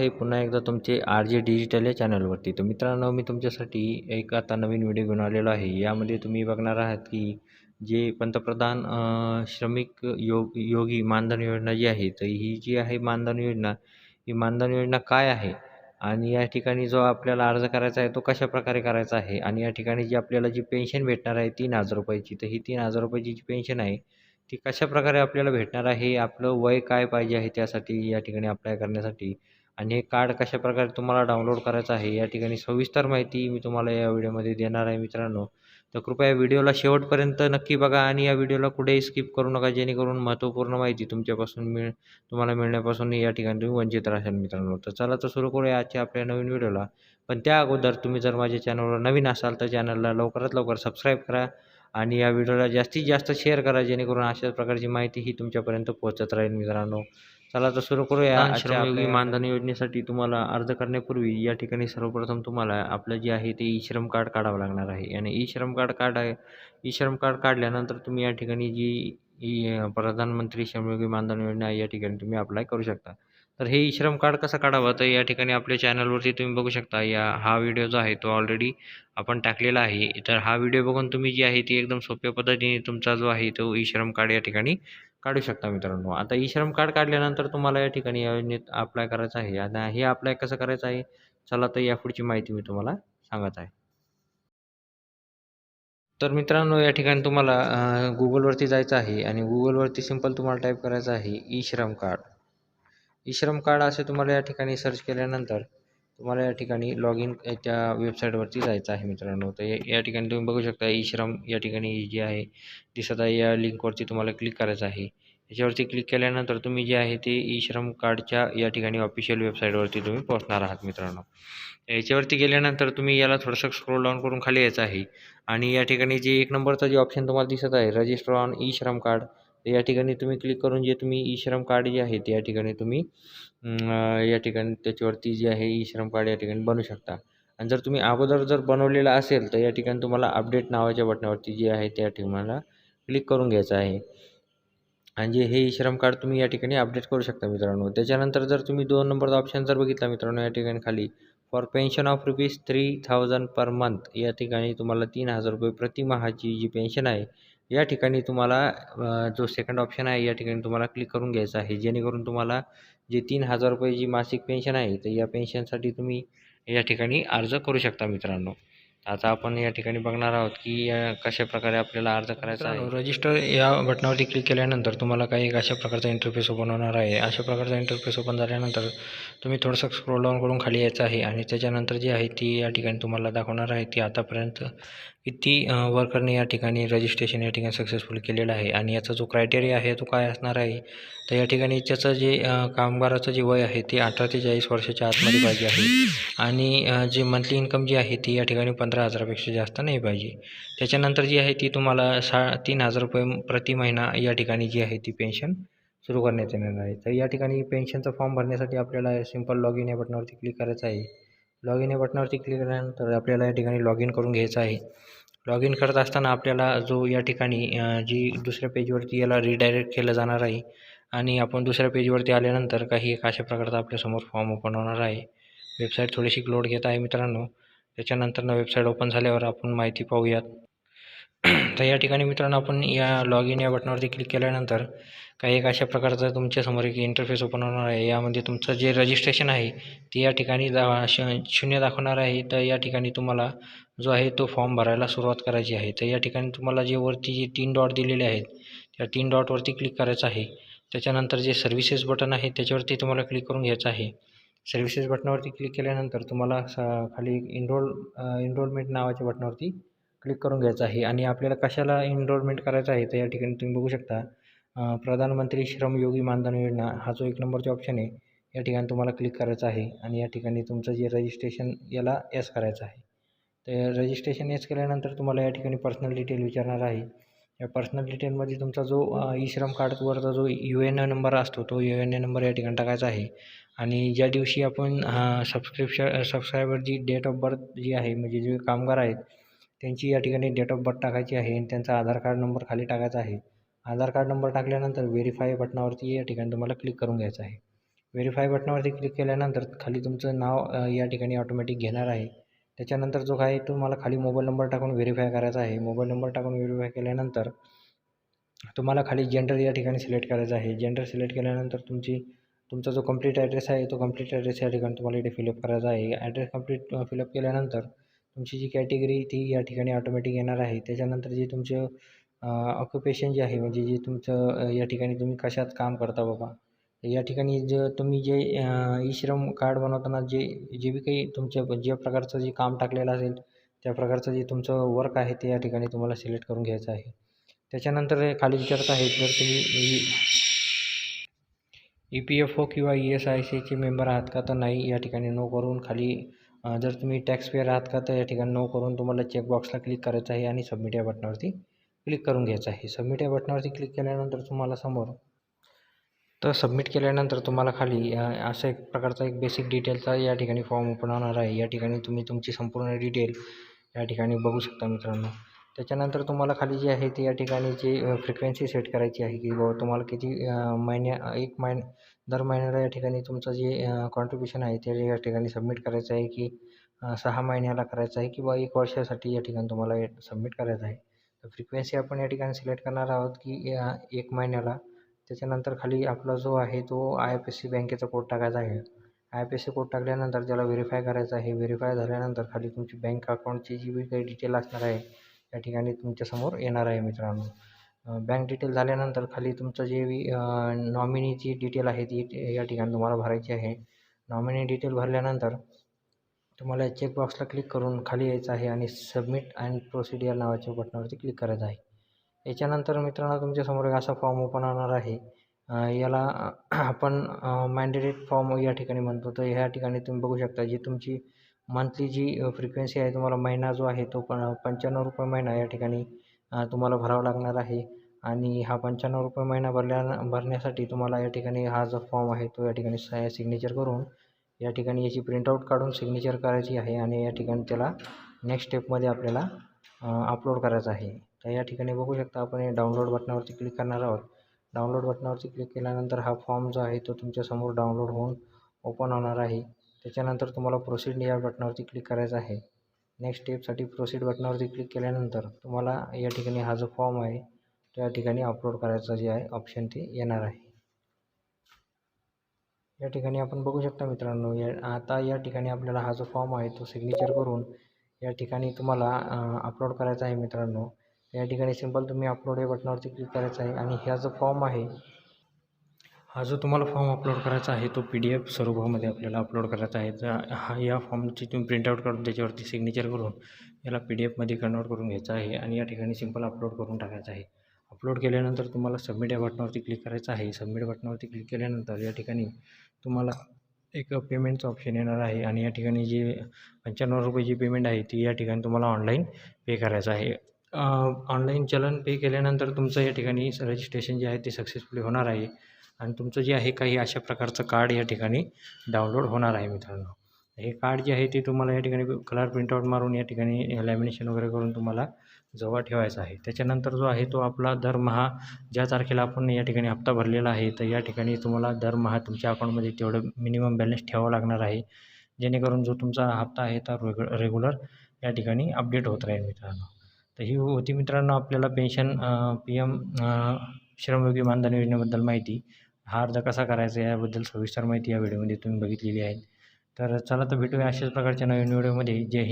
आहे. पुन्हा एकदा तुमचे आर जे डिजिटल या चॅनलवरती. तर मित्रांनो मी तुमच्यासाठी एक आता नवीन व्हिडिओ घेऊन आलेलो आहे. यामध्ये तुम्ही बघणार आहात की जे पंतप्रधान श्रमिक योग योगी मानधन योजना जी आहे तर ही जी आहे मानधन योजना ही मानधन योजना काय आहे? आणि या ठिकाणी जो आपल्याला अर्ज करायचा आहे तो कशा प्रकारे करायचा आहे? आणि या ठिकाणी जी आपल्याला जी पेन्शन भेटणार आहे तीन हजार रुपयाची तर ही तीन हजार रुपयाची जी पेन्शन आहे ती कशा प्रकारे आपल्याला भेटणार आहे? आपलं वय काय पाहिजे आहे त्यासाठी या ठिकाणी अप्लाय करण्यासाठी? आणि हे कार्ड कशा प्रकारे तुम्हाला डाउनलोड करायचं आहे या ठिकाणी सविस्तर माहिती मी तुम्हाला या व्हिडिओमध्ये देणार आहे मित्रांनो. तर कृपया व्हिडिओला शेवटपर्यंत नक्की बघा आणि या व्हिडिओला कुठेही स्किप करू नका जेणेकरून महत्त्वपूर्ण माहिती तुमच्यापासून मिळ तुम्हाला मिळण्यापासून या ठिकाणी तुम्ही वंचित राहाल मित्रांनो. तर चला तर सुरू करूया आजच्या आपल्या नवीन व्हिडिओला. पण त्या अगोदर तुम्ही जर माझ्या चॅनलवर नवीन असाल तर चॅनलला लवकरात लवकर सबस्क्राईब करा आणि या व्हिडिओला जास्तीत जास्त शेअर करा जेणेकरून अशाच प्रकारची माहिती ही तुमच्यापर्यंत पोहोचत राहील मित्रांनो. चला तर सुरू करूया. श्रमयोगी मानधन योजनेसाठी तुम्हाला अर्ज करण्यापूर्वी या ठिकाणी सर्वप्रथम तुम्हाला आपलं जे आहे ते ई श्रम कार्ड काढावं लागणार आहे. आणि ई श्रम कार्ड आहे ई श्रम कार्ड काढल्यानंतर तुम्ही या ठिकाणी जी प्रधानमंत्री श्रमयोगी मानधन योजना आहे या ठिकाणी तुम्ही अप्लाय करू शकता. तर हे ई श्रम कार्ड कसं काढावं? तर या ठिकाणी आपल्या चॅनलवरती तुम्ही बघू शकता या हा व्हिडिओ जो आहे तो ऑलरेडी आपण टाकलेला आहे. तर हा व्हिडिओ बघून तुम्ही जी आहे ती एकदम सोप्या पद्धतीने तुमचा जो आहे तो ई श्रम कार्ड या ठिकाणी काढू शकता मित्रांनो. आता ई श्रम कार्ड काढल्यानंतर तुम्हाला या ठिकाणी या योजनेत अप्लाय करायचं आहे. आता हे अप्लाय कसं करायचं आहे? चला तर या पुढची माहिती मी तुम्हाला सांगत आहे. तर मित्रांनो या ठिकाणी तुम्हाला गुगलवरती जायचं आहे आणि गुगलवरती सिंपल तुम्हाला टाईप करायचं आहे E Shram card. E Shram card असे तुम्हाला या ठिकाणी सर्च केल्यानंतर तुम्हाला या ठिकाणी लॉग इन त्या वेबसाईटवरती जायचं आहे मित्रांनो. तर या- ठिकाणी तुम्ही बघू शकता ई श्रम या ठिकाणी जे आहे दिसत आहे. या लिंकवरती तुम्हाला क्लिक करायचं आहे. याच्यावरती क्लिक केल्यानंतर तुम्ही जे आहे ते ई श्रम कार्डच्या या ठिकाणी ऑफिशियल वेबसाईटवरती तुम्ही पोहोचणार आहात मित्रांनो. याच्यावरती गेल्यानंतर तुम्ही याला थोडंसं स्क्रोल डाऊन करून खाली यायचं आहे. आणि या ठिकाणी जे एक नंबरचा जे ऑप्शन तुम्हाला दिसत आहे register on e Shram card तर या ठिकाणी तुम्ही क्लिक करून जे तुम्ही ई श्रम कार्ड जे आहे ते या ठिकाणी तुम्ही या ठिकाणी त्याच्यावरती जे आहे ई श्रम कार्ड या ठिकाणी बनवू शकता. आणि जर तुम्ही अगोदर जर बनवलेलं असेल तर या ठिकाणी तुम्हाला अपडेट नावाच्या बटनावरती जे आहे त्या ठिकाणी क्लिक करून घ्यायचं आहे. आणि जे हे ई श्रम कार्ड तुम्ही या ठिकाणी अपडेट करू शकता मित्रांनो. त्याच्यानंतर जर तुम्ही दोन नंबरचा ऑप्शन जर बघितला मित्रांनो या ठिकाणी खाली for pension of rupees three thousand per month या ठिकाणी तुम्हाला तीन हजार रुपये प्रतिमाहाची जी पेन्शन आहे या ठिकाणी तुम्हाला जो सेकंड ऑप्शन आहे या ठिकाणी तुम्हाला क्लिक करून घ्यायचा आहे. जेणेकरून तुम्हाला जे तीन हजार रुपये जी मासिक पेन्शन आहे तर या पेन्शनसाठी तुम्ही या ठिकाणी अर्ज करू शकता मित्रांनो. आता आपण या ठिकाणी बघणार आहोत की कशा प्रकारे आपल्याला अर्ज करायचा आहे. रजिस्टर या बटनावरती क्लिक केल्यानंतर तुम्हाला काही एक अशा प्रकारचा इंटरफेस ओपन होणार आहे. अशा प्रकारचा इंटरफेस ओपन झाल्यानंतर तुम्ही थोडंसं स्क्रोल डाऊन करून खाली यायचं आहे आणि त्याच्यानंतर जी आहे ती या ठिकाणी तुम्हाला दाखवणार आहे. ती आतापर्यंत किती वर्करने या ठिकाणी रजिस्ट्रेशन या ठिकाणी सक्सेसफुल केलेलं आहे आणि याचा जो क्रायटेरिया आहे तो काय असणार आहे? तर या ठिकाणी त्याचं जे कामगाराचं जे वय आहे ते अठरा ते चाळीस वर्षाच्या आतमध्ये पाहिजे आहे. आणि जे मंथली इन्कम जी आहे ती या ठिकाणी पंधरा पंधरा हजारापेक्षा जास्त नाही पाहिजे. त्याच्यानंतर जी आहे ती तुम्हाला सा तीन हजार रुपये प्रति महिना या ठिकाणी जी आहे ती पेन्शन सुरू करण्यात येणार आहे. तर या ठिकाणी पेन्शनचा फॉर्म भरण्यासाठी आपल्याला सिंपल लॉग इन या बटनावरती क्लिक करायचं आहे. लॉग इन या बटनावरती क्लिक केल्यानंतर आपल्याला या ठिकाणी लॉग इन करून घ्यायचं आहे. लॉग इन करत असताना आपल्याला जो या ठिकाणी जी दुसऱ्या पेजवरती याला रिडायरेक्ट केलं जाणार आहे आणि आपण दुसऱ्या पेजवरती आल्यानंतर काही एक अशा प्रकारचा आपल्यासमोर फॉर्म ओपन होणार आहे. वेबसाईट थोडीशी लोड घेत आहे मित्रांनो. त्याच्यानंतर ना वेबसाईट ओपन झाल्यावर आपण माहिती पाहूयात. तर या ठिकाणी मित्रांनो आपण या लॉग इन या बटनावरती क्लिक केल्यानंतर काही एक अशा प्रकारचं तुमच्यासमोर एक इंटरफेस ओपन होणार आहे. यामध्ये तुमचं जे रजिस्ट्रेशन आहे ते या ठिकाणी दा श शून्य दाखवणार आहे. तर या ठिकाणी तुम्हाला जो आहे तो फॉर्म भरायला सुरुवात करायची आहे. तर या ठिकाणी तुम्हाला जे वरती जे तीन डॉट दिलेले आहेत त्या तीन डॉटवरती क्लिक करायचं आहे. त्याच्यानंतर जे सर्व्हिसेस बटन आहे त्याच्यावरती तुम्हाला क्लिक करून घ्यायचं आहे. सर्व्हिसेस बटनावरती क्लिक केल्यानंतर तुम्हाला स खाली इनरोल इनरोलमेंट नावाच्या बटनावरती क्लिक करून घ्यायचं आहे. आणि आपल्याला कशाला इनरोलमेंट करायचं आहे तर या ठिकाणी तुम्ही बघू शकता प्रधानमंत्री प्रधानमंत्री श्रमयोगी मानधन योजना हा जो एक नंबरचा ऑप्शन आहे या ठिकाणी तुम्हाला क्लिक करायचं आहे. आणि या ठिकाणी तुमचं जे रजिस्ट्रेशन याला एस करायचं आहे. तर रजिस्ट्रेशन एस केल्यानंतर तुम्हाला या ठिकाणी पर्सनल डिटेल विचारणार आहे. या पर्सनल डिटेलमध्ये तुमचा जो ई श्रम कार्डवरचा जो यू एन ए नंबर असतो तो यू एन ए नंबर या ठिकाणी टाकायचा आहे. आणि ज्या दिवशी आपण सबस्क्रिप्शन सबस्क्रायबर जी डेट ऑफ बर्थ जी आहे म्हणजे जे कामगार आहेत त्यांची या ठिकाणी डेट ऑफ बर्थ टाकायची आहे आणि त्यांचा आधार कार्ड नंबर खाली टाकायचा आहे. आधार कार्ड नंबर टाकल्यानंतर व्हेरीफाय बटनावरती या ठिकाणी तुम्हाला क्लिक करून घ्यायचं आहे. व्हेरीफाय बटनावरती क्लिक केल्यानंतर खाली तुमचं नाव या ठिकाणी ऑटोमॅटिक घेणार आहे. त्याच्यानंतर जो काय तुम्हाला खाली मोबाईल नंबर टाकून व्हेरीफाय करायचा आहे मोबाईल नंबर टाकून व्हेरीफाय केल्यानंतर तुम्हाला खाली जेंडर या ठिकाणी सिलेक्ट करायचं आहे. जेंडर सिलेक्ट केल्यानंतर तुमची तुमचा जो कंप्लीट ॲड्रेस आहे तो कंप्लीट ॲड्रेस या ठिकाणी तुम्हाला इथे फिलअप करायचा आहे. ॲड्रेस कंप्लीट फिलअप केल्यानंतर तुमची जी कॅटेगरी ती या ठिकाणी ऑटोमॅटिक येणार आहे. त्याच्यानंतर जे तुमचं ऑक्युपेशन जे आहे म्हणजे जे तुमचं या ठिकाणी तुम्ही कशात काम करता बाबा या ठिकाणी जे तुम्ही जे ई श्रम कार्ड बनवताना जे जे बी काही तुमच्या ज्या प्रकारचं जे काम टाकलेलं असेल त्या प्रकारचं जे तुमचं वर्क आहे ते या ठिकाणी तुम्हाला सिलेक्ट करून घ्यायचं आहे. त्याच्यानंतर हे खाली विचारत आहे जर तुम्ही ई पी एफ ओ किंवा ई एस आय सीचे मेंबर आहात का तर नाही या ठिकाणी नो करून खाली जर तुम्ही टॅक्स पेअर आहात का तर या ठिकाणी नो करून तुम्हाला चेकबॉक्सला क्लिक करायचं आहे आणि सबमिट या बटनावरती क्लिक करून घ्यायचं आहे. सबमिट या बटनावरती क्लिक केल्यानंतर तुम्हाला समोर तर सबमिट केल्यानंतर तुम्हाला खाली अ, असा एक प्रकारचा एक बेसिक डिटेलचा या ठिकाणी फॉर्म ओपन होणार आहे. या ठिकाणी तुम्ही तुमची संपूर्ण डिटेल या ठिकाणी बघू शकता मित्रांनो. त्याच्यानंतर तुम्हाला खाली जे आहे ते या ठिकाणी जे फ्रिक्वेन्सी सेट करायची आहे की बाबा तुम्हाला किती महिन्या एक महिन दर महिन्याला या ठिकाणी तुमचं जे कॉन्ट्रीब्युशन आहे ते या ठिकाणी सबमिट करायचं आहे की सहा महिन्याला करायचं आहे किंवा एक वर्षासाठी या ठिकाणी तुम्हाला सबमिट करायचं आहे. तर फ्रिक्वेन्सी आपण या ठिकाणी सिलेक्ट करणार आहोत की एक महिन्याला. त्याच्यानंतर खाली आपला जो आहे तो आय एफ एस सी बँकेचा कोड टाकायचा आहे. I F S C code टाकल्यानंतर त्याला व्हेरीफाय करायचं आहे व्हेरीफाय झाल्यानंतर खाली तुमची बँक अकाउंटची जी बी काही डिटेल असणार आहे या ठिकाणी तुमच्यासमोर येणार आहे मित्रांनो. बँक डिटेल झाल्यानंतर खाली तुमचं जे नॉमिनीची डिटेल आहे ती या ठिकाणी तुम्हाला भरायची आहे. नॉमिनी डिटेल भरल्यानंतर तुम्हाला चेकबॉक्सला क्लिक करून खाली यायचं आहे आणि सबमिट अँड प्रोसिडियर नावाच्या बटनावरती क्लिक करायचं आहे. याच्यानंतर मित्रांनो तुमच्यासमोर एक असा फॉर्म ओपन होणार आहे. याला आपण मॅन्डेटेड फॉर्म या ठिकाणी म्हणतो. तर ह्या ठिकाणी तुम्ही बघू शकता जी तुमची मंथली जी फ्रिक्वेन्सी आहे तुम्हाला महिना जो आहे तो पण पंच्याण्णव रुपये महिना या ठिकाणी तुम्हाला भरावा लागणार आहे. आणि हा पंच्याण्णव रुपये महिना भरल्या भरण्यासाठी तुम्हाला या ठिकाणी हा जो फॉर्म आहे तो या ठिकाणी सिग्नेचर करून या ठिकाणी याची प्रिंटआउट काढून सिग्नेचर करायची आहे. आणि या ठिकाणी त्याला नेक्स्ट स्टेपमध्ये आपल्याला अपलोड करायचं आहे. तर या ठिकाणी बघू शकता आपण हे डाउनलोड बटनावरती क्लिक करणार आहोत. डाउनलोड बटनावरती क्लिक केल्यानंतर हा फॉर्म जो आहे तो तुमच्यासमोर डाउनलोड होऊन ओपन होणार आहे. त्याच्यानंतर तुम्हाला प्रोसीड या बटनावरती क्लिक करायचं आहे. नेक्स्ट स्टेपसाठी प्रोसीड बटनावरती क्लिक केल्यानंतर तुम्हाला या ठिकाणी हा जो फॉर्म आहे तो या ठिकाणी अपलोड करायचा जे आहे ऑप्शन ते येणार आहे. या ठिकाणी आपण बघू शकता मित्रांनो या आता या ठिकाणी आपल्याला हा जो फॉर्म आहे तो सिग्नेचर करून या ठिकाणी तुम्हाला अपलोड करायचा आहे मित्रांनो. या ठिकाणी सिंपल तुम्ही अपलोड या बटनावरती क्लिक करायचं आहे आणि ह्या जो फॉर्म आहे हा जो तुम्हाला फॉर्म अपलोड करायचा आहे तो पी डी एफ स्वरूपामध्ये आपल्याला अपलोड करायचा आहे. तर हा या फॉर्मची तुम्ही प्रिंटआउट करून त्याच्यावरती सिग्नेचर करून याला पी डी एफमध्ये कन्वर्ट करून घ्यायचं आहे आणि या ठिकाणी सिंपल अपलोड करून टाकायचं आहे. अपलोड केल्यानंतर तुम्हाला सबमिट या बटनावरती क्लिक करायचं आहे. सबमिट बटनावरती क्लिक केल्यानंतर या ठिकाणी तुम्हाला एक पेमेंटचं ऑप्शन येणार आहे आणि या ठिकाणी जे पंच्याण्णव रुपये जी पेमेंट आहे ती या ठिकाणी तुम्हाला ऑनलाईन पे करायचं आहे. ऑनलाईन चलन पे केल्यानंतर तुमचं या ठिकाणी रजिस्ट्रेशन जे आहे ते सक्सेसफुली होणार आहे. आणि तुमचं जे आहे काही अशा प्रकारचं कार्ड या ठिकाणी डाउनलोड होणार आहे मित्रांनो. हे कार्ड जे आहे ते तुम्हाला या ठिकाणी कलर प्रिंटआउट मारून या ठिकाणी लॅमिनेशन वगैरे करून तुम्हाला जवळ ठेवायचा आहे. त्याच्यानंतर जो आहे तो आपला दरमहा ज्या तारखेला आपण या ठिकाणी हप्ता भरलेला आहे तर या ठिकाणी तुम्हाला दरमहा तुमच्या अकाउंटमध्ये तेवढं मिनिमम बॅलन्स ठेवावं लागणार आहे. जेणेकरून जो तुमचा हप्ता आहे तर रेगु रेग्युलर या ठिकाणी अपडेट होत राहील मित्रांनो. तर ही होती मित्रांनो आपल्याला पेन्शन पी एम श्रमयोगी मानधन योजनेबद्दल माहिती. हा अर्ज कसा करायचा याबद्दल सविस्तर माहिती या व्हिडिओमध्ये तुम्ही बघितलेली आहे. तर चला तर भेटूया अशाच प्रकारच्या नवीन व्हिडिओमध्ये. जय हिंद.